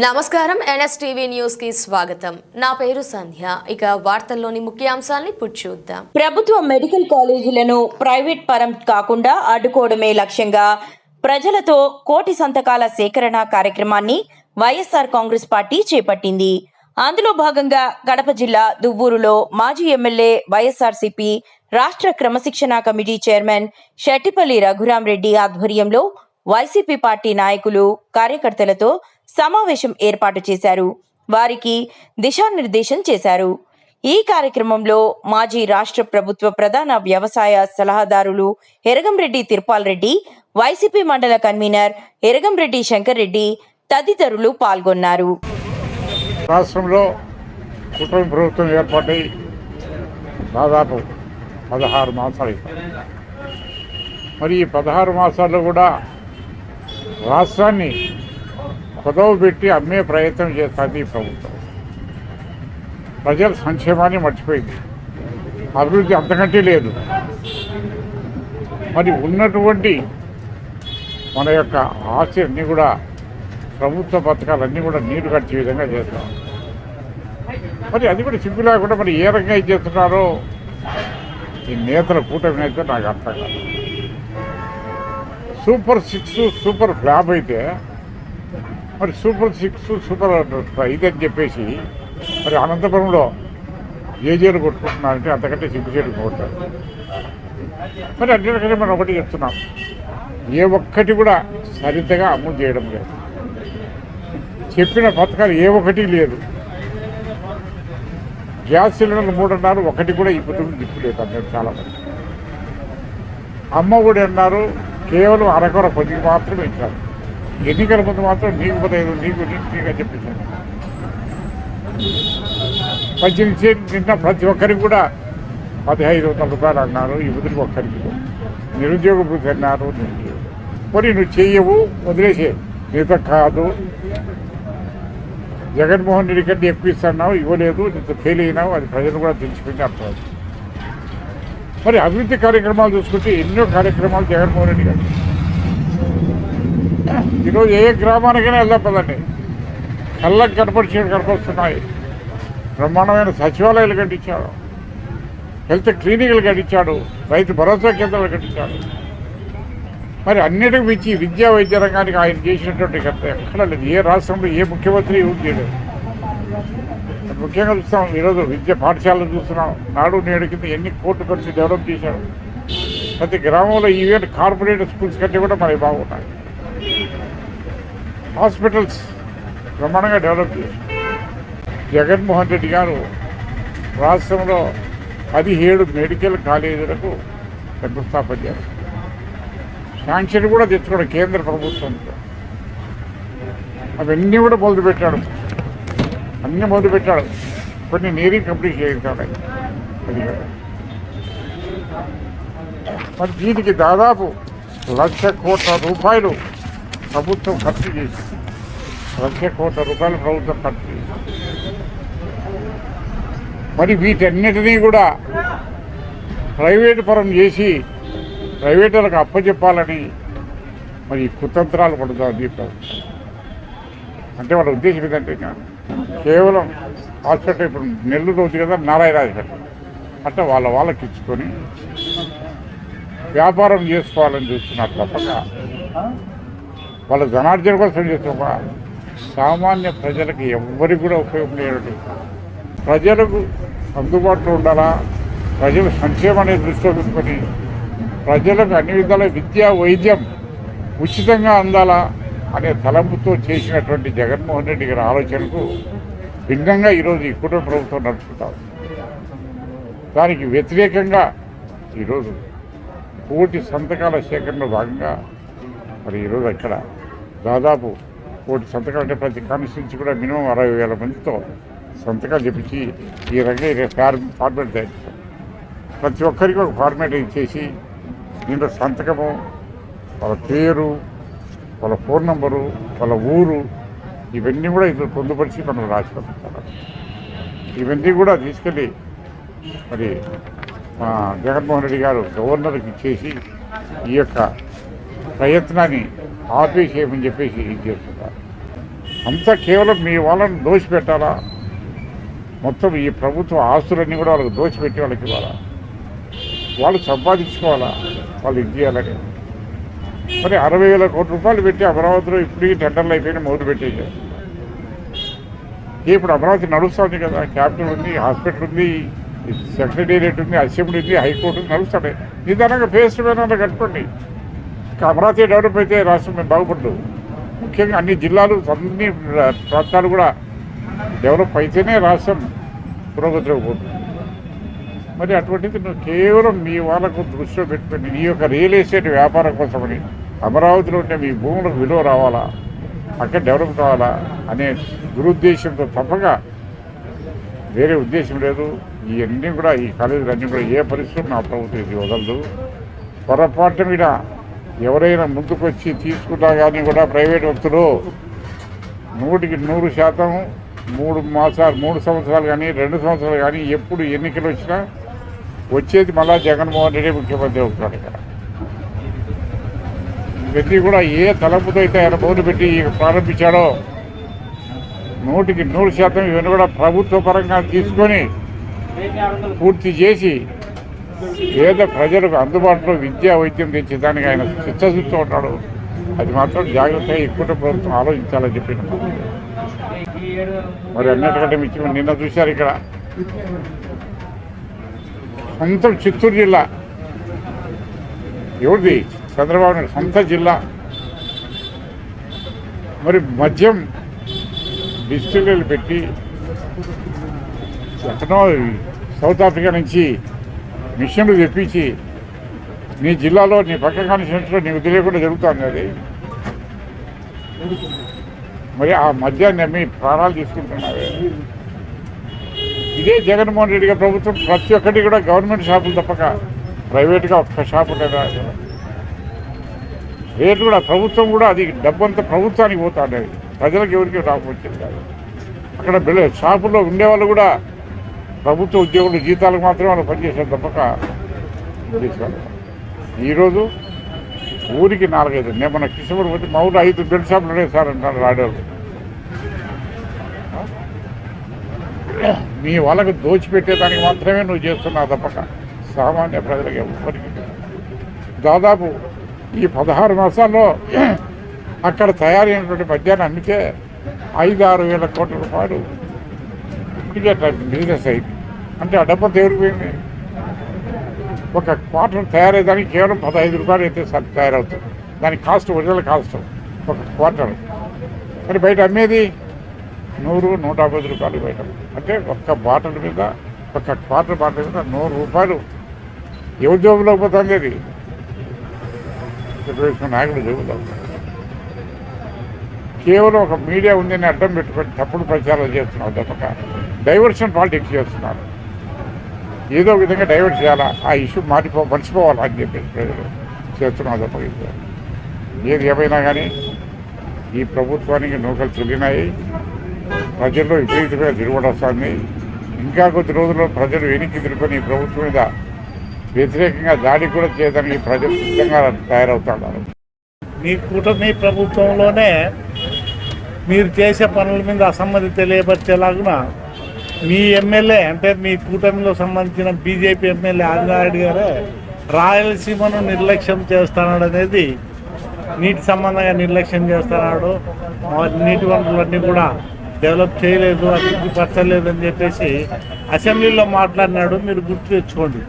నమస్కారం ఎన్ఎస్టీవీ న్యూస్కి స్వాగతం. నా పేరు సంధ్య. ఇక వార్తల్లోని ముఖ్యాంశాలని చూద్దాం. ప్రభుత్వ మెడికల్ కాలేజీలను ప్రైవేట్ పరం కాకుండా అడ్డుకోవడమే లక్ష్యంగా ప్రజలతో కోటి సంతకాల సేకరణ కార్యక్రమాన్ని వైఎస్ఆర్ కాంగ్రెస్ పార్టీ చేపట్టింది. అందులో భాగంగా కడప జిల్లా దువ్వూరులో మాజీ ఎమ్మెల్యే వైఎస్ఆర్సీపీ రాష్ట్ర క్రమశిక్షణ కమిటీ చైర్మన్ షెట్టిపల్లి రఘురాం రెడ్డి ఆధ్వర్యంలో వైసీపీ పార్టీ నాయకులు కార్యకర్తలతో సమావేశం ఏర్పాటు చేశారు. వారికి దిశానిర్దేశం చేశారు. ఈ కార్యక్రమంలో మాజీ రాష్ట్ర ప్రభుత్వ ప్రధాన వ్యవసాయ సలహాదారులు ఎరగంరెడ్డి తిరుపాల్ రెడ్డి వైసీపీ మండల కన్వీనర్ ఎరగంరెడ్డి శంకర్ రెడ్డి తదితరులు పాల్గొన్నారు. రాష్ట్రంలో కుటుంబ ప్రభుత్వం ఏర్పాటై దాదాపు పదహారు మాసాలు మరి ఈ పదహారు మాసాల్లో కూడా రాష్ట్రాన్ని కొదవ పెట్టి అమ్మే ప్రయత్నం చేస్తుంది ఈ ప్రభుత్వం. ప్రజల సంక్షేమాన్ని మర్చిపోయింది. అభివృద్ధి అంతకంటే లేదు. మరి ఉన్నటువంటి మన యొక్క ఆశలన్నీ కూడా ప్రభుత్వ పథకాలన్నీ కూడా నీరు కట్టే విధంగా చేస్తాం. మరి అది కూడా సిగ్గు లేకుండా మరి ఏ రకంగా ఇది చేస్తున్నారో ఈ నేతల కూటమి అయితే నాకు అర్థం కాదు. సూపర్ సిక్స్ సూపర్ ఫ్లాప్ అయితే మరి సూపర్ సిక్స్ సూపర్ ఇదని చెప్పేసి మరి అనంతపురంలో ఏజీలు కొట్టుకుంటున్నారంటే అంతకంటే సిగ్గుచేటు కొట్టారు మరి అన్ని మనం ఒకటి చెప్తున్నాం. ఏ ఒక్కటి కూడా సరితగా అమలు చేయడం లేదు. చెప్పిన పథకాలు ఏ ఒక్కటి లేదు. గ్యాస్ సిలిండర్లు మూడు అన్నారు ఒకటి కూడా ఈ కుటుంబం దిక్కులేదు అన్నారు చాలా మంది అమ్మ కూడా అన్నారు కేవలం అరకొర కొద్దిగా మాత్రమే ఇచ్చారు. ఎన్నికల ముందు మాత్రం నీకు పదహైదు నీకు నీకు అని చెప్పించాను పద్దెనిమిది నిన్న ప్రతి ఒక్కరికి కూడా పదిహైదు వందల రూపాయలు అన్నారు ఈ ఒక్కరికి నిరుద్యోగ వృద్ధి అన్నారు మరి నువ్వు చెయ్యవు వదిలేసే. నీతో కాదు. జగన్మోహన్ రెడ్డి కంటే ఎక్కువ ఇస్తున్నావు ఇవ్వలేదు నీతో ఫెయిల్ అయినావు అది ప్రజలు కూడా తెలుసుకుంటే అర్థం మరి అభివృద్ధి కార్యక్రమాలు చూసుకుంటే ఎన్నో కార్యక్రమాలు జగన్మోహన్ రెడ్డి గారు ఈరోజు ఏ గ్రామానికైనా వెళ్దాం పదండి కళ్ళకు కనపడిచి కనపడుతున్నాయి బ్రహ్మాండమైన సచివాలయాలు కట్టించాడు. హెల్త్ క్లినిక్లు కట్టించాడు. రైతు భరోసా కేంద్రాలు కట్టించాడు. మరి అన్నిటికి మించి విద్యా వైద్య రంగానికి ఆయన చేసినటువంటి ఘనత ఎక్కడ లేదు. ఏ రాష్ట్రంలో ఏ ముఖ్యమంత్రి యూజ్ చేయలేదు. ముఖ్యంగా చూస్తాం ఈరోజు విద్య పాఠశాలలు చూస్తున్నాం. నాడు నేడు కింద ఎన్ని కోట్లు ఖర్చు డెవలప్ చేశాడు ప్రతి గ్రామంలో ఈవెంట్ కార్పొరేట్ స్కూల్స్ కంటే కూడా మరి బాగున్నాయి. హాస్పిటల్స్ బ్రహ్మాండంగా డెవలప్ చేశారు జగన్మోహన్ రెడ్డి గారు రాష్ట్రంలో పదిహేడు మెడికల్ కాలేజీలకు శంకుస్థాపన చేశారు. శాంక్షన్ కూడా తెచ్చుకోవడం కేంద్ర ప్రభుత్వంతో అవన్నీ కూడా మొదలు పెట్టాడు. అన్నీ మొదలు పెట్టాడు. కొన్ని నేరీ కంప్లీట్ చేయించాడు ఆయన. మరి దీనికి దాదాపు లక్ష కోట్ల రూపాయలు ప్రభుత్వం ఖర్చు చేసింది లక్ష కోట్ల రూపాయలు ప్రభుత్వం ఖర్చు చేసి. మరి వీటన్నిటినీ కూడా ప్రైవేటు పరం చేసి ప్రైవేటులకు అప్పచెప్పాలని మరి కుతంత్రాలు పడుతుంది ప్రభుత్వం అంటే వాళ్ళ ఉద్దేశం ఏంటంటే కేవలం హాస్పిటల్ ఇప్పుడు నెల్లూరు ఉంది కదా నారాయణ హాస్పిటల్. అంటే వాళ్ళ వాళ్ళకి ఇచ్చుకొని వ్యాపారం చేసుకోవాలని చూస్తున్నారు తప్పక. వాళ్ళ ధనార్జన కోసం చేస్తున్న సామాన్య ప్రజలకు ఎవ్వరికి కూడా ఉపయోగం లేదు ప్రజలకు అందుబాటులో ఉండాలా? ప్రజల అనేది దృష్టిలో పెట్టుకొని ప్రజలకు అన్ని విధాల విద్య వైద్యం ఉచితంగా అందాలా అనే తలంపుతో చేసినటువంటి జగన్మోహన్ రెడ్డి గారి ఆలోచనకు భిన్నంగా ఈరోజు ఈ కుటుంబ ప్రభుత్వం నడుపుతాం దానికి వ్యతిరేకంగా ఈరోజు కోటి సంతకాల సేకరణలో భాగంగా మరి ఈరోజు అక్కడ దాదాపు కోటి సంతకాలు అంటే ప్రతి కాన్స్టిట్యూన్సీ కూడా మినిమం అరవై వేల మందితో సంతకాలు చెప్పించి ఈ రకంగా ఫార్ ఫార్మేట్ తయారు చేస్తాం ప్రతి ఒక్కరికి ఒక ఫార్మేట్ ఇచ్చేసి దీంట్లో సంతకము వాళ్ళ పేరు వాళ్ళ ఫోన్ నంబరు వాళ్ళ ఊరు ఇవన్నీ కూడా ఇద్దరు పొందుపరిచి మనం రాసి ఇవన్నీ కూడా తీసుకెళ్ళి మరి మా జగన్మోహన్ రెడ్డి గారు గవర్నర్కి ఇచ్చేసి ఈ యొక్క ప్రయత్నాన్ని ఆపేసేయమని చెప్పేసి ఇది చేస్తున్నారు అంతా కేవలం మీ వాళ్ళని దోచిపెట్టాలా మొత్తం ఈ ప్రభుత్వ ఆస్తులన్నీ కూడా వాళ్ళకి దోచిపెట్టి వాళ్ళకి ఇవ్వాలా? వాళ్ళు సంపాదించుకోవాలా? వాళ్ళు ఇది చేయాలని. మరి అరవై వేల కోట్ల రూపాయలు పెట్టి అమరావతిలో ఇప్పటికీ టెండర్లు అయిపోయిన మొదలు పెట్టేసారు ఇప్పుడు అమరావతి నడుస్తుంది కదా క్యాపిటల్ ఉంది హాస్పిటల్ ఉంది సెక్రటేరియట్ ఉంది అసెంబ్లీ ఉంది హైకోర్టు ఉంది నడుస్తాయి నిదానంగా ఫేస్ టు ఫేస్ కట్టుకోండి. అమరావతి డెవలప్ అయితే రాష్ట్రం మేము బాగుపడదు. ముఖ్యంగా అన్ని జిల్లాలు అన్ని ప్రాంతాలు కూడా డెవలప్ అయితేనే రాష్ట్రం పురోగతిలోకి పోతుంది. మరి అటువంటిది నువ్వు కేవలం మీ వాళ్ళకు దృష్టిలో పెట్టుకుని నీ యొక్క రియల్ ఎస్టేట్ వ్యాపారం కోసమని అమరావతిలో ఉంటే మీ భూములకు విలువ రావాలా? అక్కడ డెవలప్ కావాలా? అనే దురుద్దేశంతో తప్పగా వేరే ఉద్దేశం లేదు. ఇవన్నీ కూడా ఈ కాలేజీలు అన్నీ కూడా ఏ పరిస్థితులు నా ప్రభుత్వం ఇది వదలదు. పొరపాటు మీద ఎవరైనా ముందుకొచ్చి తీసుకున్నా కానీ కూడా ప్రైవేట్ వ్యక్తులు నూటికి నూరు శాతం మూడు మాసాలు మూడు సంవత్సరాలు కానీ రెండు సంవత్సరాలు కానీ ఎప్పుడు ఎన్నికలు వచ్చినా వచ్చేది మళ్ళా జగన్మోహన్ రెడ్డి ముఖ్యమంత్రి అవుతున్నాడు ఇక్కడ. ఇవన్నీ కూడా ఏ తలపుతో అయితే ఆయన మొదలుపెట్టి ప్రారంభించాడో నూటికి నూరు శాతం ఇవన్నీ కూడా ప్రభుత్వ పరంగా తీసుకొని పూర్తి చేసి పేద ప్రజలకు అందుబాటులో విద్యా వైద్యం తెచ్చేదానికి ఆయన చిత్తశుద్ధి ఉంటాడు. అది మాత్రం జాగ్రత్తగా ఎక్కువ ప్రభుత్వం ఆలోచించాలని చెప్పిన మరి అన్నిటికంటే మించి నిన్న చూశారు ఇక్కడ. సొంతం చిత్తూరు జిల్లా. ఎవరిది? చంద్రబాబు నాయుడు సొంత జిల్లా. మరి మద్యం డిస్టిలరీలు పెట్టి ఎక్కడో సౌత్ ఆఫ్రికా నుంచి మిషన్లు తెప్పించి నీ జిల్లాలో నీ పక్క కాన్స్టిట్యూన్స్లో నీకు తెలియకుండా జరుగుతుంది అది. మరి ఆ మద్యాన్ని అమ్మి ప్రాణాలు తీసుకుంటున్నారు ఇదే జగన్మోహన్ రెడ్డి గారి ప్రభుత్వం ప్రతి ఒక్కటి కూడా గవర్నమెంట్ షాపులు తప్పక ప్రైవేట్గా ఒక్క షాపు లేదా రేటు కూడా ప్రభుత్వం కూడా అది డబ్బంతా ప్రభుత్వానికి పోతాడు ప్రజలకు ఎవరికి రాపు కాదు. అక్కడ బిల్ల షాపుల్లో ఉండేవాళ్ళు కూడా ప్రభుత్వ ఉద్యోగులు జీతాలకు మాత్రమే వాళ్ళు పనిచేసే తప్పక. చేశారు ఈరోజు ఊరికి నాలుగైదు. నేను మన కిషోర్ పోతే మా ఊరు ఐదు బెడ్ షాపులు ఉన్నాయి సార్ అంటారు రాడేవాళ్ళు మీ వాళ్ళకు దోచిపెట్టేదానికి మాత్రమే నువ్వు చేస్తున్నావు తప్పక. సామాన్య ప్రజలకు ఎవరికి దాదాపు ఈ పదహారు మాసాల్లో అక్కడ తయారైనటువంటి మద్యాన్ని అమ్మితే ఐదు ఆరు వేల కోట్ల రూపాయలు ఇప్పటికే బిజినెస్ అయింది అంటే ఆ డబ్బు తేరిపోయింది ఒక క్వార్టర్ తయారయ్యేదానికి కేవలం పదహైదు రూపాయలు అయితే సార్ తయారవుతుంది. దాని కాస్ట్ ఒరిజినల్ కాస్ట్ ఒక క్వార్టర్. మరి బయట అమ్మేది? నూరు నూట యాభై రూపాయలు బయట. అంటే ఒక్క బాటిల్ మీద ఒక క్వార్టర్ బాటిల్ మీద నూరు రూపాయలు. ఎవరి జోబులోకి పోతుంది అది? నాయకుడు జోబులో కేవలం ఒక మీడియా ఉందని అడ్డం పెట్టుకొని తప్పుడు ప్రచారం చేస్తున్నారు తప్పక డైవర్షన్ పాలిటిక్స్ చేస్తున్నారు. ఏదో విధంగా డైవర్ట్ చేయాలా? ఆ ఇష్యూ మారిపో మర్చిపోవాలా అని చెప్పేసి ప్రజలు చేస్తున్నారు తప్ప ఇది. ఏది ఏమైనా కానీ ఈ ప్రభుత్వానికి నూకలు చెల్లినాయి. ప్రజల్లో విపరీతంగా తిరుగుబడి వస్తుంది. ఇంకా కొద్ది రోజుల్లో ప్రజలు వెనక్కి తిరుగుకొని ఈ ప్రభుత్వం మీద వ్యతిరేకంగా దాడి కూడా చేయడానికి ప్రజలు సిద్ధంగా తయారవుతున్నారు. మీ కూటమి ప్రభుత్వంలోనే మీరు చేసే పనుల మీద అసమ్మతి తెలియపరిచేలాగున మీ ఎమ్మెల్యే అంటే మీ కూటమిలో సంబంధించిన బీజేపీ ఎమ్మెల్యే ఆదినారెడ్డి గారే రాయలసీమను నిర్లక్ష్యం చేస్తున్నాడు అనేది నీటి సంబంధంగా నిర్లక్ష్యం చేస్తున్నాడు. నీటి వనరులన్నీ కూడా డెవలప్ చేయలేదు అభివృద్ధి పరచలేదు అని చెప్పేసి అసెంబ్లీలో మాట్లాడినాడు. మీరు గుర్తు తెచ్చుకోండి.